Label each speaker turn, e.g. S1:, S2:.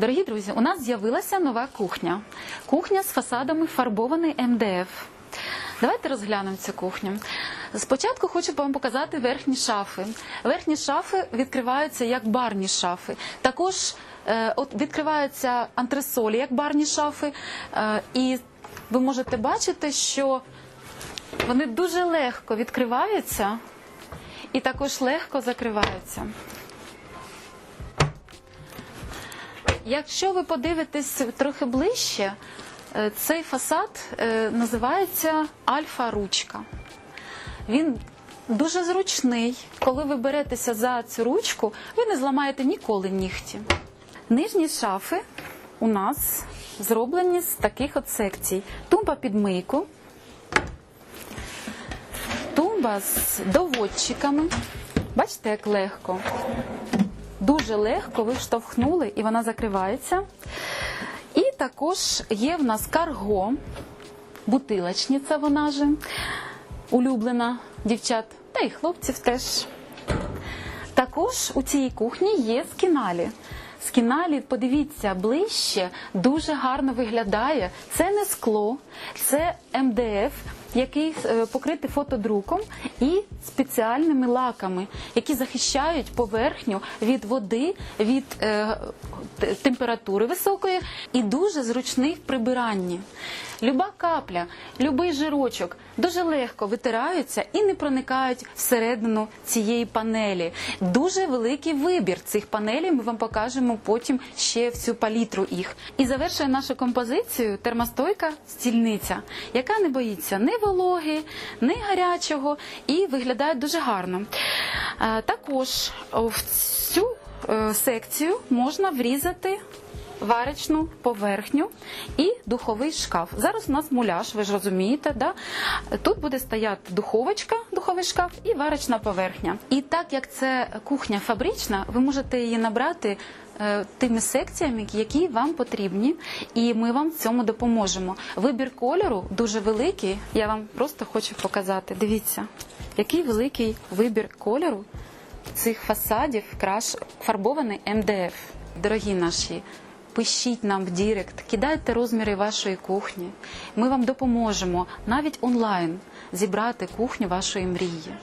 S1: Дорогі друзі, у нас з'явилася нова кухня. Кухня з фасадами фарбований МДФ. Давайте розглянемо цю кухню. Спочатку хочу вам показати верхні шафи. Верхні шафи відкриваються як барні шафи. Також е, от відкриваються антресолі як барні шафи. Е, і ви можете бачити, що вони дуже легко відкриваються і також легко закриваються. Якщо ви подивитесь трохи ближче, е, цей фасад е, називається альфа-ручка. Він дуже зручний. Коли ви беретеся за цю ручку, ви не зламаєте ніколи нігті. Нижні шафи у нас зроблені з таких от секцій: тумба під мийку, тумба з доводчиками. Бачите, як легко дуже легко ви штовхнули і вона закривається. І також є в нас карго, бутилочниця вона же, улюблена дівчат, та й хлопців теж. Також у цій кухні є скіналі. Скіналі, подивіться ближче, дуже гарно виглядає. Це не скло, це МДФ, який е, покритий фотодруком і спеціальними лаками, які захищають поверхню від води, від е, температури високої і дуже зручний в прибиранні. Люба капля, любий жирочок дуже легко витираються і не проникають всередину цієї панелі. Дуже великий вибір цих панелей. Ми вам покажемо потім ще всю палітру їх. І завершує нашу композицію термостойка стільниця, яка не боїться ні вологи, не гарячого і виглядає дуже гарно. Е, Також в цю е, секцію можна врізати варочну поверхню і духовий шкаф. Зараз у нас муляж, ви ж розумієте, да? тут буде стояти духовочка, духовий шкаф і варочна поверхня. І так як це кухня фабрична, ви можете її набрати. е, Тими секціями, які вам потрібні, і ми вам в цьому допоможемо. Вибір кольору дуже великий. Я вам просто хочу показати. Дивіться, який великий вибір кольору цих фасадів краш фарбований МДФ. Дорогі наші, пишіть нам в Дірект, кидайте розміри вашої кухні. Ми вам допоможемо навіть онлайн зібрати кухню вашої мрії.